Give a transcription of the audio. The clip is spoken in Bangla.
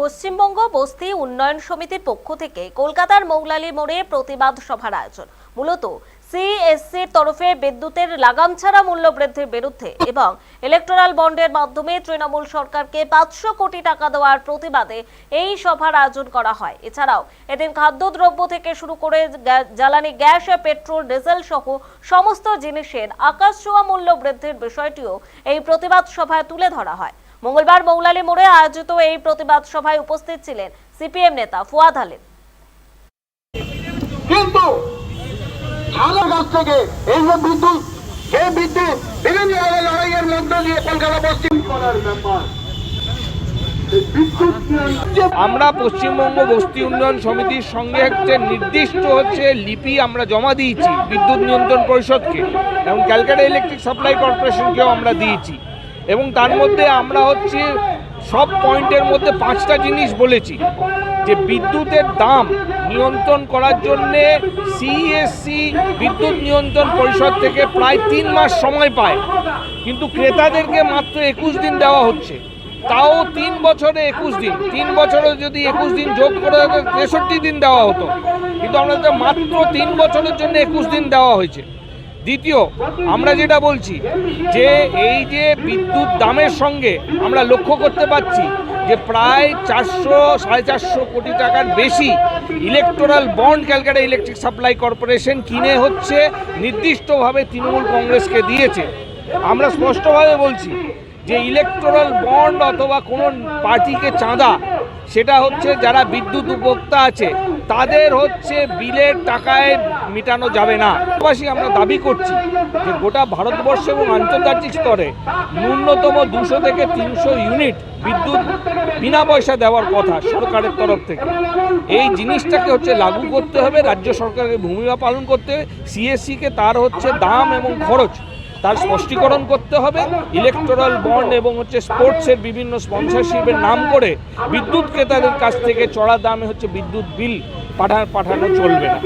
পশ্চিমবঙ্গ বস্তি উন্নয়ন সমিতির পক্ষ থেকে কলকাতার মৌলালী মোড়ে প্রতিবাদ সভার আয়োজন। মূলত সিএসসির তরফে বিদ্যুতের লাগাম ছাড়া মূল্য বৃদ্ধির বিরুদ্ধে এবং ইলেকট্রাল বন্ডের মাধ্যমে তৃণমূল সরকারকে পাঁচশো কোটি টাকা দেওয়ার প্রতিবাদে এই সভার আয়োজন করা হয়। এছাড়াও এদিন খাদ্যদ্রব্য থেকে শুরু করে জ্বালানি, গ্যাস পেট্রোল, ডিজেল সহ সমস্ত জিনিসের আকাশ ছোঁয়া মূল্য বৃদ্ধির বিষয়টিও এই প্রতিবাদ সভায় তুলে ধরা হয়। মঙ্গলবার মৌলালী মোড়ে আয়োজিত এই প্রতিবাদ সভায় উপস্থিত ছিলেন সিপিএম নেতা ফুয়াদ হালিম। কিন্তু ছাদের কাছ থেকে এই যে বিদ্যুৎ এই বিদ্যুৎ বিভিন্ন লড়াইয়ের মধ্য দিয়ে কলকাতা পশ্চিম করার ব্যাপার। এই বিদ্যুৎ নিয়ন্ত্রণ- আমরা পশ্চিমবঙ্গ বস্তি উন্নয়ন সমিতির সঙ্গে হচ্ছে নির্দিষ্ট হচ্ছে লিপি আমরা জমা দিয়েছি বিদ্যুৎ নিয়ন্ত্রণ পরিষদকে এবং ক্যালকাটা ইলেকট্রিক সাপ্লাই কর্পোরেশনকেও আমরা দিয়েছি। এবং তার মধ্যে আমরা হচ্ছে সব পয়েন্টের মধ্যে পাঁচটা জিনিস বলেছি। যে বিদ্যুতের দাম নিয়ন্ত্রণ করার জন্যে সিএসসি বিদ্যুৎ নিয়ন্ত্রণ পরিষদ থেকে প্রায় তিন মাস সময় পায়। কিন্তু ক্রেতাদেরকে মাত্র একুশ দিন দেওয়া হচ্ছে। তাও তিন বছরে একুশ দিন। তিন বছরে যদি একুশ দিন যোগ করে তেষট্টি দিন দেওয়া হতো। কিন্তু আমাদের মাত্র তিন বছরের জন্য একুশ দিন দেওয়া হয়েছে। দ্বিতীয়, আমরা যেটা বলছি যে এই যে বিদ্যুৎ দামের সঙ্গে আমরা লক্ষ্য করতে পারছি যে প্রায় চারশো, সাড়ে চারশো কোটি টাকার বেশি electoral bond Calcutta electric supply corporation কিনে হচ্ছে, নির্দিষ্টভাবে তৃণমূল কংগ্রেসকে দিয়েছে। আমরা স্পষ্টভাবে বলছি যে ইলেকটোরাল বন্ড অথবা কোনো পার্টিকে চাঁদা, সেটা হচ্ছে যারা বিদ্যুৎ উপভোক্তা আছে তাদের হচ্ছে বিলের টাকায় মেটানো যাবে না। পাশাপাশি আমরা দাবি করছি যে গোটা ভারতবর্ষ এবং আন্তর্জাতিক স্তরে ন্যূনতম দুশো থেকে তিনশো ইউনিট বিদ্যুৎ বিনা পয়সা দেওয়ার কথা সরকারের তরফ থেকে। এই জিনিসটাকে হচ্ছে লাগু করতে হবে, রাজ্য সরকারের ভূমিকা পালন করতে হবে সিএসসিকে তার হচ্ছে দাম এবং খরচ তার স্পষ্টীকরণ করতে হবে। ইলেকট্রাল বন্ড এবং হচ্ছে স্পোর্টসের বিভিন্ন স্পন্সরশিপের নাম করে বিদ্যুৎ ক্রেতাদের কাছ থেকে চড়া দামে হচ্ছে বিদ্যুৎ বিল পাঠা পাঠানো চলবে না।